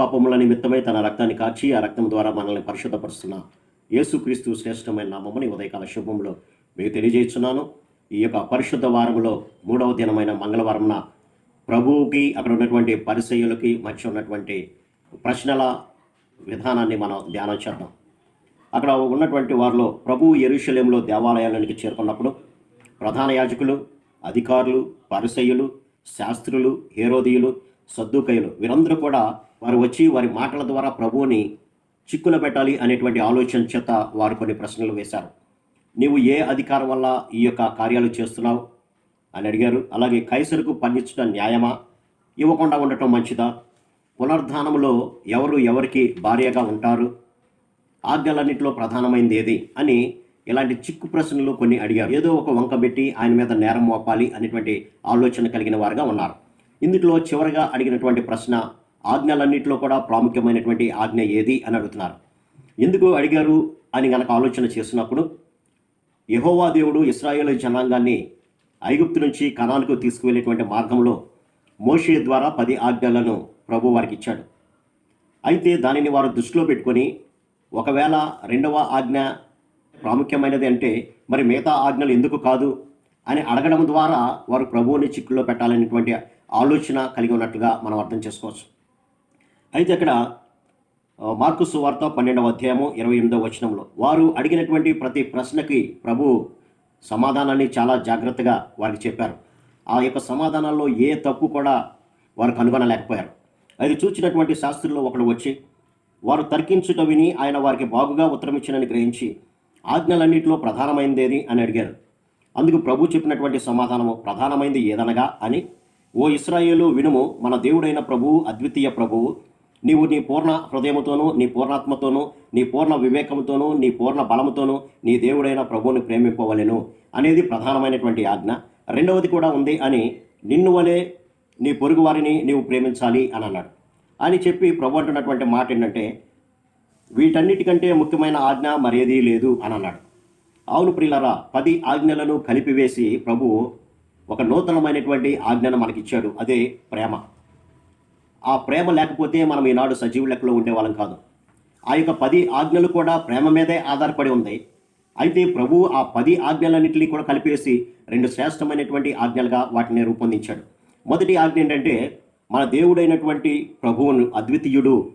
పాపముల నిమిత్తమై తన రక్తాన్ని కాచి ఆ రక్తం ద్వారా మనల్ని పరిశుద్ధపరుస్తున్న యేసుక్రీస్తు శ్రేష్టమైన నామమని ఉదయకాల శుభంలో మీకు తెలియజేస్తున్నాను. ఈ యొక్క పరిశుద్ధ వారములో మూడవ దినమైన మంగళవారంన ప్రభువుకి అక్కడ ఉన్నటువంటి పరిచయులకి మధ్య ఉన్నటువంటి ప్రశ్నల విధానాన్ని మనం ధ్యానం చేద్దాం. అక్కడ ఉన్నటువంటి వారిలో ప్రభువు ఎరుషలేంలో దేవాలయానికి చేరుకున్నప్పుడు ప్రధాన యాజకులు అధికారులు పరిసయులు శాస్త్రులు హేరోదీయులు సద్దుకయులు వీరందరూ కూడా వారు వచ్చి వారి మాటల ద్వారా ప్రభువుని చిక్కున పెట్టాలి అనేటువంటి ఆలోచన చేత వారు కొన్ని ప్రశ్నలు వేశారు. నీవు ఏ అధికారం వల్ల ఈ యొక్క కార్యాలు చేస్తున్నావు? అని అడిగారు. అలాగే కైసరుకు పండించడం న్యాయమా? ఇవ్వకుండా ఉండటం మంచిదా? పునర్ధానంలో ఎవరు ఎవరికి భార్యగా ఉంటారు? ఆజ్ఞలన్నింటిలో ప్రధానమైనది ఏది? అని ఇలాంటి చిక్కు ప్రశ్నలు కొన్ని అడిగారు. ఏదో ఒక వంక పెట్టి ఆయన మీద నేరం మోపాలి అనేటువంటి ఆలోచన కలిగిన వారుగా ఉన్నారు. ఇందులో చివరిగా అడిగినటువంటి ప్రశ్న ఆజ్ఞలన్నింటిలో కూడా ప్రాముఖ్యమైనటువంటి ఆజ్ఞ ఏది అని అడుగుతున్నారు. ఎందుకు అడిగారు అని గనక ఆలోచన చేసినప్పుడు యహోవా దేవుడు ఇస్రాయేల్ జనాంగాన్ని ఐగుప్తు నుంచి కణానికి తీసుకువెళ్ళేటువంటి మార్గంలో మోషే ద్వారా పది ఆజ్ఞలను ప్రభు వారికి ఇచ్చాడు. అయితే దానిని వారు దృష్టిలో పెట్టుకొని ఒకవేళ రెండవ ఆజ్ఞ ప్రాముఖ్యమైనది అంటే మరి మిగతా ఆజ్ఞలు ఎందుకు కాదు అని అడగడం ద్వారా వారు ప్రభువుని చిక్కుల్లో పెట్టాలనేటువంటి ఆలోచన కలిగి ఉన్నట్లుగా మనం అర్థం చేసుకోవచ్చు. అయితే అక్కడ మార్కు సువార్త పన్నెండవ అధ్యాయము ఇరవై ఎనిమిదవ వచనంలో వారు అడిగినటువంటి ప్రతి ప్రశ్నకి ప్రభు సమాధానాన్ని చాలా జాగ్రత్తగా వారికి చెప్పారు. ఆ యొక్క సమాధానాల్లో ఏ తప్పు కూడా వారు కనుగొనలేకపోయారు. అది చూచినటువంటి శాస్త్రుల్లో ఒకడు వచ్చి వారు తర్కించుట విని ఆయన వారికి బాగుగా ఉత్తరమిచ్చినని గ్రహించి ఆజ్ఞలన్నింటిలో ప్రధానమైనదేది అని అడిగారు. అందుకు ప్రభు చెప్పినటువంటి సమాధానము ప్రధానమైంది ఏదనగా అని ఓ ఇస్రాయేలు వినుము మన దేవుడైన ప్రభువు అద్వితీయ ప్రభువు నీవు నీ పూర్ణ హృదయముతోనూ నీ పూర్ణాత్మతోనూ నీ పూర్ణ వివేకముతోనూ నీ పూర్ణ బలముతోనూ నీ దేవుడైన ప్రభువుని ప్రేమింపవలెను అనేది ప్రధానమైనటువంటి ఆజ్ఞ. రెండవది కూడా ఉంది అని నిన్ను వలె నీ పొరుగు వారిని నీవు ప్రేమించాలి అని అన్నాడు. అని చెప్పి ప్రభు అంటున్నటువంటి మాట ఏంటంటే వీటన్నిటికంటే ముఖ్యమైన ఆజ్ఞ మరేదీ లేదు అని అన్నాడు. అవును ప్రియులరా పది ఆజ్ఞలను కలిపివేసి ప్రభువు ఒక నూతనమైనటువంటి ఆజ్ఞను మనకిచ్చాడు. అదే ప్రేమ. ఆ ప్రేమ లేకపోతే మనం ఈనాడు సజీవ లెక్కలో ఉండేవాళ్ళం కాదు. ఆ యొక్క పది ఆజ్ఞలు కూడా ప్రేమ మీదే ఆధారపడి ఉంది. అయితే ప్రభు ఆ పది ఆజ్ఞలన్నింటినీ కూడా కలిపేసి రెండు శ్రేష్టమైనటువంటి ఆజ్ఞలుగా వాటిని రూపొందించాడు. మొదటి ఆజ్ఞ ఏంటంటే మన దేవుడైనటువంటి ప్రభువును అద్వితీయుడు.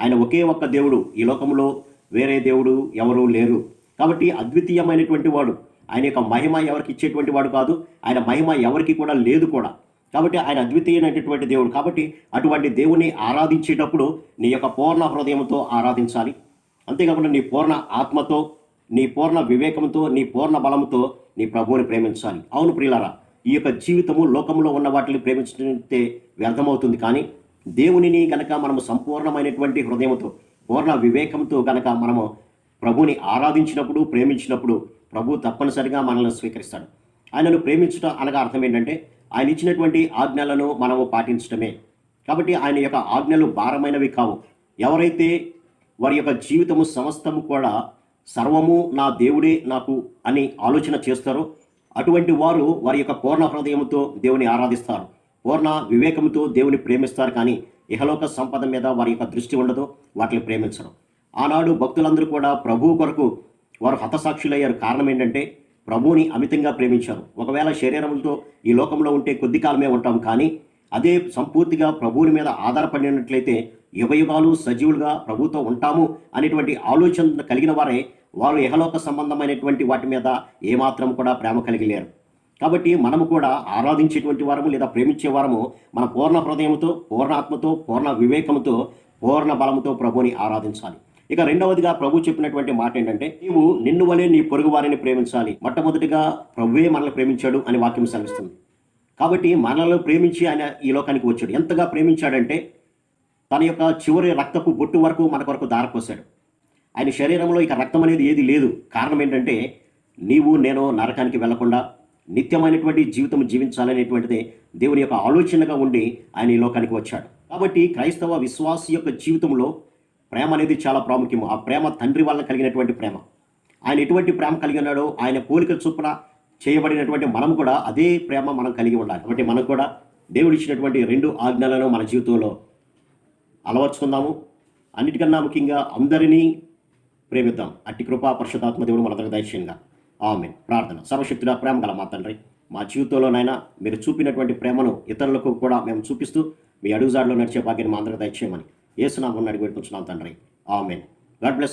ఆయన ఒకే ఒక్క దేవుడు. ఈ లోకంలో వేరే దేవుడు ఎవరూ లేరు. కాబట్టి అద్వితీయమైనటువంటి వాడు. ఆయన యొక్క మహిమ ఎవరికి ఇచ్చేటువంటి వాడు కాదు. ఆయన మహిమ ఎవరికి కూడా లేదు కూడా. కాబట్టి ఆయన అద్వితీయమైనటువంటి దేవుడు. కాబట్టి అటువంటి దేవుని ఆరాధించేటప్పుడు నీ యొక్క పూర్ణ హృదయంతో ఆరాధించాలి. అంతేకాకుండా నీ పూర్ణ ఆత్మతో నీ పూర్ణ వివేకంతో నీ పూర్ణ బలంతో నీ ప్రభువుని ప్రేమించాలి. అవును ప్రియులారా ఈ యొక్క జీవితము లోకంలో ఉన్న వాటిని ప్రేమించే వ్యర్థమవుతుంది. కానీ దేవునిని గనక మనము సంపూర్ణమైనటువంటి హృదయంతో పూర్ణ వివేకంతో గనక మనము ప్రభుని ఆరాధించినప్పుడు ప్రేమించినప్పుడు ప్రభు తప్పనిసరిగా మనల్ని స్వీకరిస్తాడు. ఆయనను ప్రేమించడం అనగా అర్థం ఏంటంటే ఆయన ఇచ్చినటువంటి ఆజ్ఞలను మనము పాటించడమే కాబట్టి ఆయన యొక్క ఆజ్ఞలు భారమైనవి కావు. ఎవరైతే వారి యొక్క జీవితము సమస్తము కూడా సర్వము నా దేవుడే నాకు అని ఆలోచన చేస్తారో అటువంటి వారు వారి యొక్క పూర్ణ హృదయంతో దేవుని ఆరాధిస్తారు. పూర్ణ వివేకంతో దేవుని ప్రేమిస్తారు కానీ ఇహలోక సంపద మీద వారి యొక్క దృష్టి ఉండదు వాటిని ప్రేమించడం ఆనాడు భక్తులందరూ కూడా ప్రభువు కొరకు వారు హతసాక్షులయ్యారు. కారణం ఏంటంటే ప్రభువుని అమితంగా ప్రేమించారు. ఒకవేళ శరీరంతో ఈ లోకంలో ఉంటే కొద్ది కాలమే ఉంటాం కానీ అదే సంపూర్తిగా ప్రభువుని మీద ఆధారపడినట్లయితే యుగయుగాలు సజీవులుగా ప్రభుతో ఉంటాము అనేటువంటి ఆలోచన కలిగిన వారే వారు యహలోక సంబంధమైనటువంటి వాటి మీద ఏమాత్రం కూడా ప్రేమ కలిగలేరు. కాబట్టి మనము కూడా ఆరాధించేటువంటి వారము లేదా ప్రేమించే వారము మన పూర్ణ హృదయంతో పూర్ణ ఆత్మతో పూర్ణ వివేకంతో పూర్ణ బలంతో ప్రభుని ఆరాధించాలి. ఇక రెండవదిగా ప్రభు చెప్పినటువంటి మాట ఏంటంటే నీవు నిన్ను వలె నీ పొరుగు వారిని ప్రేమించాలి. మొట్టమొదటిగా ప్రభువే మనల్ని ప్రేమించాడు అని వాక్యం సెలవిస్తుంది. కాబట్టి మనల్ని ప్రేమించి ఆయన ఈ లోకానికి వచ్చాడు. ఎంతగా ప్రేమించాడంటే తన యొక్క చివరి రక్తపు బొట్టు వరకు మన కొరకు దారపోసాడు ఆయన శరీరంలో ఇక రక్తం అనేది ఏది లేదు. కారణం ఏంటంటే నీవు నేను నరకానికి వెళ్ళకుండా నిత్యమైనటువంటి జీవితం జీవించాలనేటువంటిది దేవుని యొక్క ఆలోచనగా ఉండి ఆయన ఈ లోకానికి వచ్చాడు. కాబట్టి క్రైస్తవ విశ్వాసి యొక్క జీవితంలో ప్రేమ అనేది చాలా ప్రాముఖ్యం ఆ ప్రేమ తండ్రి వల్ల కలిగినటువంటి ప్రేమ. ఆయన ఎటువంటి ప్రేమ కలిగి ఉన్నాడో ఆయన పోలిక చొప్పున చేయబడినటువంటి మనం కూడా అదే ప్రేమ మనం కలిగి ఉండాలి. కాబట్టి మనం కూడా దేవుడు ఇచ్చినటువంటి రెండు ఆజ్ఞలను మన జీవితంలో అలవర్చుకుందాము. అన్నిటికన్నా ముఖ్యంగా అందరినీ ప్రేమిద్దాం. అట్టి కృపా పరిశుధాత్మ దేవుడు మనందరికి దయచేయంగా. ఆమె ప్రార్థన. సర్వశక్తుల ప్రేమ గల మా తండ్రి మా జీవితంలోనైనా మీరు చూపినటువంటి ప్రేమను ఇతరులకు కూడా మేము చూపిస్తూ మీ అడుగుజాడులో నడిచే భాగ్యాన్ని మా అందరికీ దయచేయమని ఏసునామని అడిగి పెట్టుకుంటున్నాం తండ్రి. ఆమెన్. God bless